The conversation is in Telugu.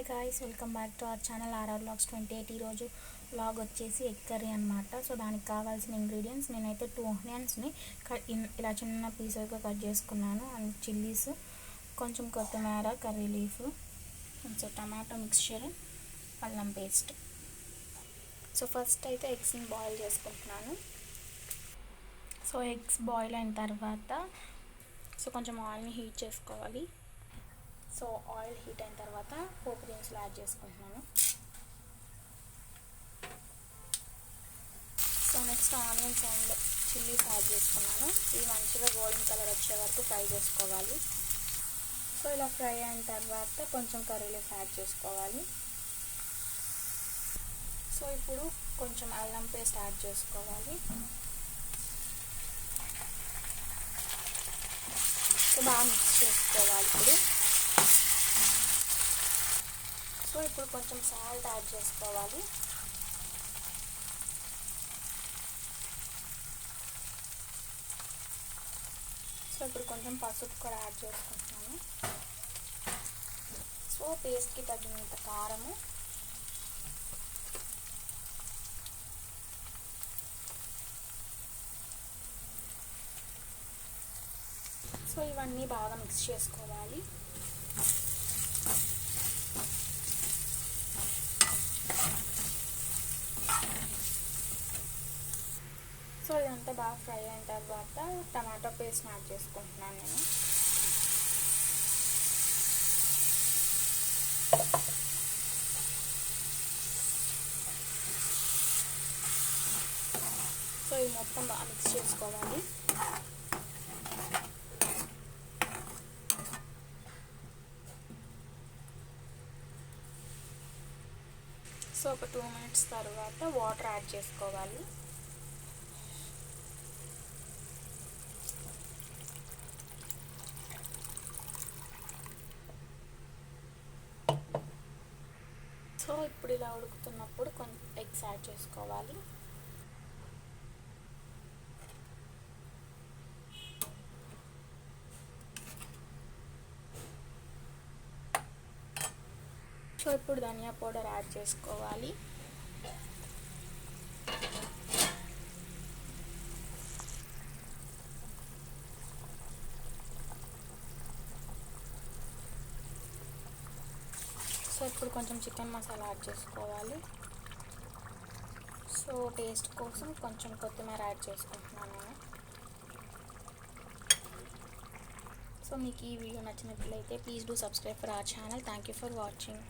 Hi guys welcome back to our channel R R blogs twenty eight ఈరోజు బ్లాగ్ వచ్చేసి ఎగ్ కర్రీ అనమాట సో దానికి కావాల్సిన ఇంగ్రీడియంట్స్ నేనైతే టూ ఆనియన్స్ని ఇలా చిన్న పీసెస్గా కట్ చేసుకున్నాను. అండ్ చిల్లీస్ కొంచెం కొత్తిమీర curry leaf so tomato mixture అల్లం పేస్ట్ సో ఫస్ట్ అయితే ఎగ్స్ని బాయిల్ చేసుకుంటున్నాను. సో ఎగ్స్ బాయిల్ అయిన తర్వాత సో కొంచెం ఆయిల్ని హీట్ చేసుకోవాలి. సో ఆయిల్ హీట్ అయిన తర్వాత పోపు దినుసులు యాడ్ చేసుకుంటున్నాను. So next onions and chillies add చేసుకున్నాను. ఇవి మంచిగా గోల్డెన్ కలర్ వచ్చే వరకు ఫ్రై చేసుకోవాలి. సో ఇలా ఫ్రై అయిన తర్వాత కొంచెం కర్రీ లీఫ్ యాడ్ చేసుకోవాలి. సో ఇప్పుడు కొంచెం అల్లం పేస్ట్ యాడ్ చేసుకోవాలి. సో బాగా మిక్స్ చేసుకోవాలి ఇప్పుడు. సో ఇప్పుడు కొంచెం సాల్ట్ యాడ్ చేసుకోవాలి. సో ఇప్పుడు కొంచెం పసుపు కూడా యాడ్ చేసుకుంటున్నాను. సో పేస్ట్కి తగినంత కారము. సో ఇవన్నీ బాగా మిక్స్ చేసుకోవాలి. సో ఇదంతా బాగా ఫ్రై అయిన తర్వాత టమాటో పేస్ట్ యాడ్ చేసుకుంటున్నాను నేను. సో ఇది మొత్తం బాగా మిక్స్ చేసుకోవాలి. సో ఒక టూ మినిట్స్ తర్వాత వాటర్ యాడ్ చేసుకోవాలి. సో ఇప్పుడు ఇలా ఉడుకుతున్నప్పుడు కొంచెం ఎగ్స్ యాడ్ చేసుకోవాలి. సో ఇప్పుడు ధనియా పౌడర్ యాడ్ చేసుకోవాలి. సో ఇప్పుడు కొంచెం చికెన్ మసాలా యాడ్ చేసుకోవాలి. సో టేస్ట్ కోసం కొంచెం కొత్తిమీర యాడ్ చేసుకుంటున్నాను నేను. సో మీకు ఈ వీడియో నచ్చినట్లయితే please do subscribe for our channel. Thank you for watching.